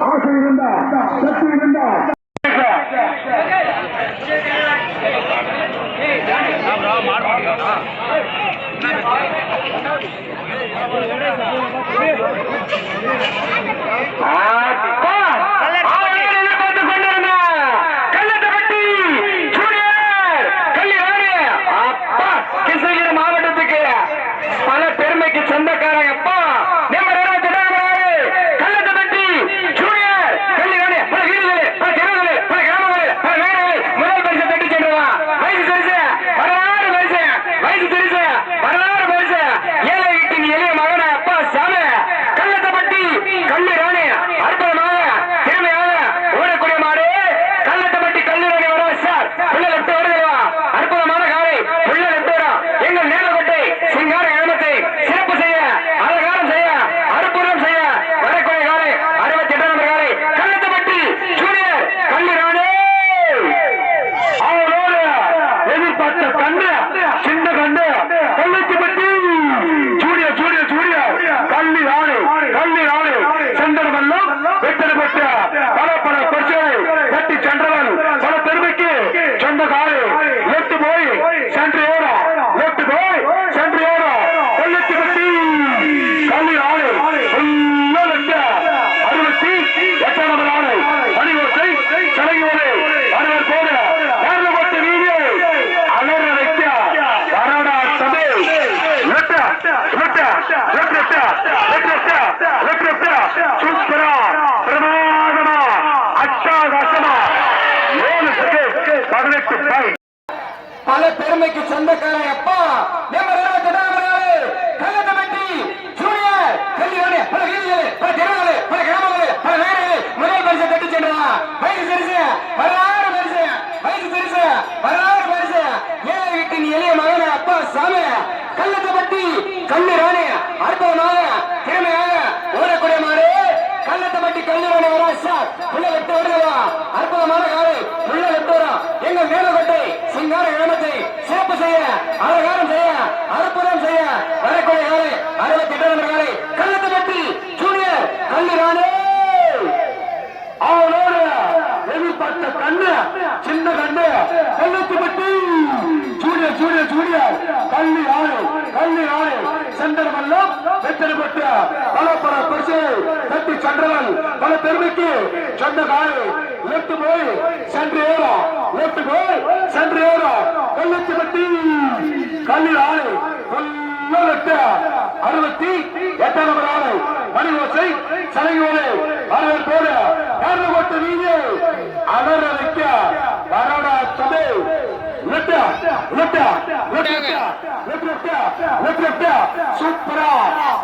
二十一分钟到三十分钟到 खंडे செய்ய அவகாரம் செய்ய அற்புதம் செய்ய வரக்கூடிய ஆலை அறுபத்தி எட்டு நம்பர் ஆலை கள்ளத்து பற்றி ஜூனியர் கல்லுரானே அவனோட வெளிப்பட்ட கண்ணு சின்ன கண்ணு கள்ளத்து பற்றி ஜூனியர் ஜூனியர் ஜூனியர் கல்வி ஆலை கல்வி ஆலை செந்தரமல்ல வெற்றி பெற்ற பல பல பரிசு வெற்றி சென்றவன் பல பெருமைக்கு சொந்த காய் லெப்ட் போய் சென்று ஏறா. லெப்ட் போய் சென்று ஏறா. கள்ளத்து பட்டி கல்லில் ஆளு அறுபத்தி எட்டாம் நம்பர் ஆளு மணி ஓசை சலங்கோடு வரவேற்போடு நேர்ந்து கொட்டு நீதி அலற போட்டாங்க. சூப்பரா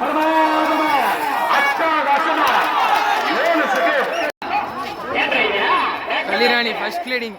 பிரமாதமா. அட்டகாசமா கலிராணி ஃபர்ஸ்ட் லீடிங்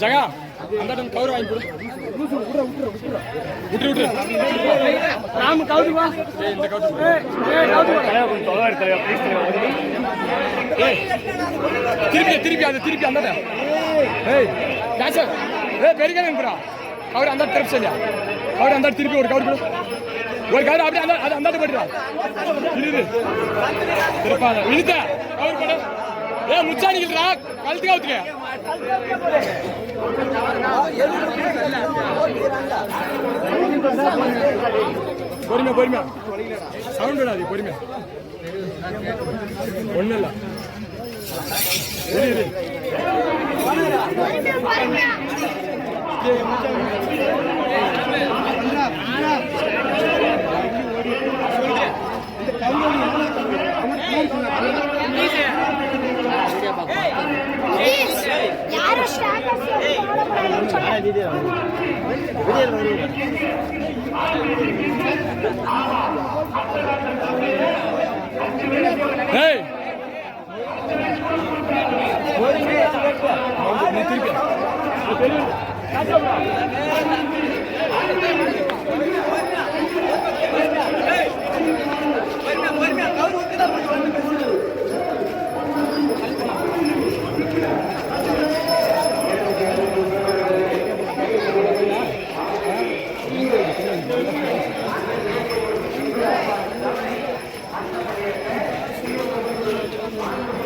ஜகா அந்த டைம் கவர் வாங்கி கொடு. விட்டுரு விட்டுரு. ராம கவுது வா. இந்த கவுது ஏய் கவுது திருப்பி திருப்பி அது திருப்பி அந்த ஏய் டான்சர் ஏய் பெருகவே புறா. கவர் அந்த திருப்பி சொல்லியா? கவர் அந்த திருப்பி ஒரு கவர் கொடு. ஒரு கவர் அப்படியே அந்த அது அந்த போட்டுடா இழுது. திருப்பாத. இழுத்த. கவர் கொடு. ஏய் இல்லடா கழுத்து கவுத்துக்க. பொறுமையா பொறுமையா. சவுண்ட் விடாது பொறுமையா. ஒண்ணு இல்ல. இரு, ஏய் நீ திருப்பி one.